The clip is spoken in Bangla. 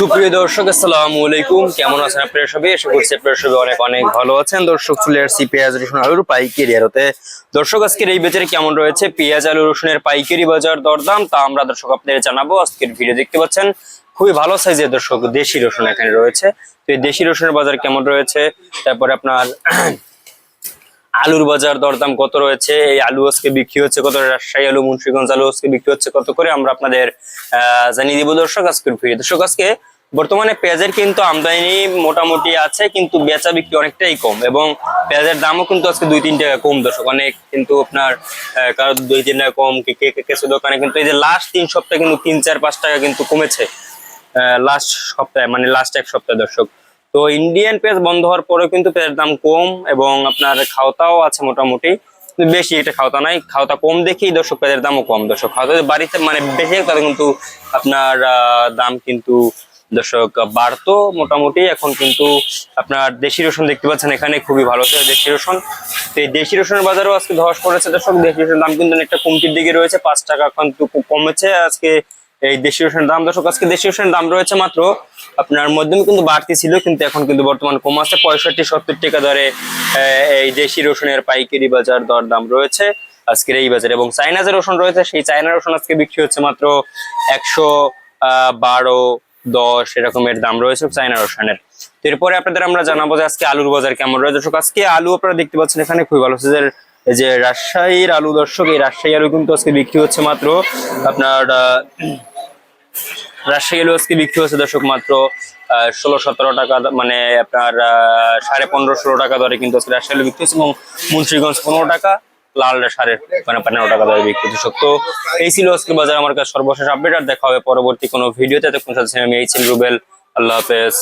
সুপ্রিয় দর্শক, আসসালামু আলাইকুম। কেমন আছেন আপনারা সবাই? আশা করছি আপনারা সবাই অনেক অনেক ভালো আছেন। দর্শক, চলে আসছি পেঁয়াজ, রসুন, আলুর পাইকারি আরতে দর্শক, আজকের এই বাজারে কেমন রয়েছে? পেঁয়াজ, আলু, রসুনের পাইকারি বাজার দরদাম, তা আমরা দর্শক আপনাদের জানাব। আজকের ভিডিও দেখতে পাচ্ছেন, খুবই ভালো সাইজের দর্শক দেশি রসুন এখানে রয়েছে। তো এই দেশি রসুনের বাজার কেমন রয়েছে? তারপরে আপনার আলুর বাজার দরদাম কত রয়েছে? এই আলু আজকে বিক্রি হচ্ছে কত? রাজশাহী আলু, মুন্সিগঞ্জ আলু আজকে বিক্রি হচ্ছে কত করে? আমরা আপনাদের জানিয়ে দিব দর্শক আজকের ভিডিও দর্শক, আজকে বর্তমানে পেঁয়াজের কিন্তু আমদানি মোটামুটি আছে, কিন্তু বেচা বিক্রি অনেকটাই কম এবং পেঁয়াজের দামও কিন্তু আজকে দুই, তিন টাকা কম দর্শক। অনেক কিন্তু আপনার কারও দুই, তিন টাকা কম কিছু দোকানে কিন্তু এই যে লাস্ট তিন সপ্তাহে কিন্তু তিন, চার, পাঁচ টাকা কিন্তু কমেছে। লাস্ট সপ্তাহে মানে লাস্ট এক সপ্তাহে দর্শক। তো ইন্ডিয়ান পেঁয়াজ বন্ধ হওয়ার পরেও কিন্তু পেঁয়াজের দাম কম এবং আপনার খাওয়াটাও আছে মোটামুটি। বেশি এটা খাওয়াটা নাই খাওয়াটা কম দেখেই দর্শক পেঁয়াজের দামও কম। দর্শক খাওয়াটা যদি বাড়িতে মানে বেশি তাহলে কিন্তু আপনার দাম কিন্তু দর্শক বাড়তো মোটামুটি। এখন কিন্তু আপনার দেশি রসুন দেখতে পাচ্ছেন, এখানে খুবই ভালো দেশি রসুন। তো এই দেশি রসুনের বাজারেও আজকে ধস পড়েছে দর্শক। দেশি রসুনের দাম কিন্তু অনেকটা কমতির দিকে রয়েছে, পাঁচ টাকা কিন্তু কমেছে আজকে এই দেশি রসুনের দাম, দর্শক, আজকে দেশি রসুনের দাম রয়েছে মাত্র, আপনার মধ্যমে কিন্তু বাড়তি ছিল, কিন্তু এখন কিন্তু বর্তমান কম আছে, পঁয়ষট্টি, সত্তর টাকা দরে এই দেশি রসুনের পাইকারি বাজার দর দাম রয়েছে আজকের এই বাজারে। এবং চাইনা যে রসুন রয়েছে, সেই চাইনা রসুন আজকে বিক্রি হচ্ছে মাত্র একশো বারো, দশ এরকমের দাম রয়েছে চাইনা রসুনের। এরপরে আপনাদের আমরা জানাব যে আজকে আলুর বাজার কেমন রয়েছে। দর্শক, আজকে আলু আপনারা দেখতে পাচ্ছেন এখানে খুবই ভালো সাইজের যে রাজশাহীর আলু, দর্শক, এই রাজশাহী আলু কিন্তু আজকে বিক্রি হচ্ছে মাত্র আপনার রাজশাহী আজকে বিক্রি হচ্ছে দর্শক মাত্র ষোলো, সতেরো টাকা মানে আপনার সাড়ে পনেরো, ষোলো টাকা দরে কিন্তু আজকে রাজশাহী বিক্রি হচ্ছে এবং মুন্সিগঞ্জ পনেরো টাকা, লাল সাড়ে মানে পনেরো টাকা দরে বিক্রি হচ্ছে। তো এই ছিল আজকে বাজার আমার কাছে সর্বশেষ আপডেট আর দেখা হবে পরবর্তী কোনো ভিডিওতে তখন সাথে আমি এই ছিল রুবেল, আল্লাহ হাফেজ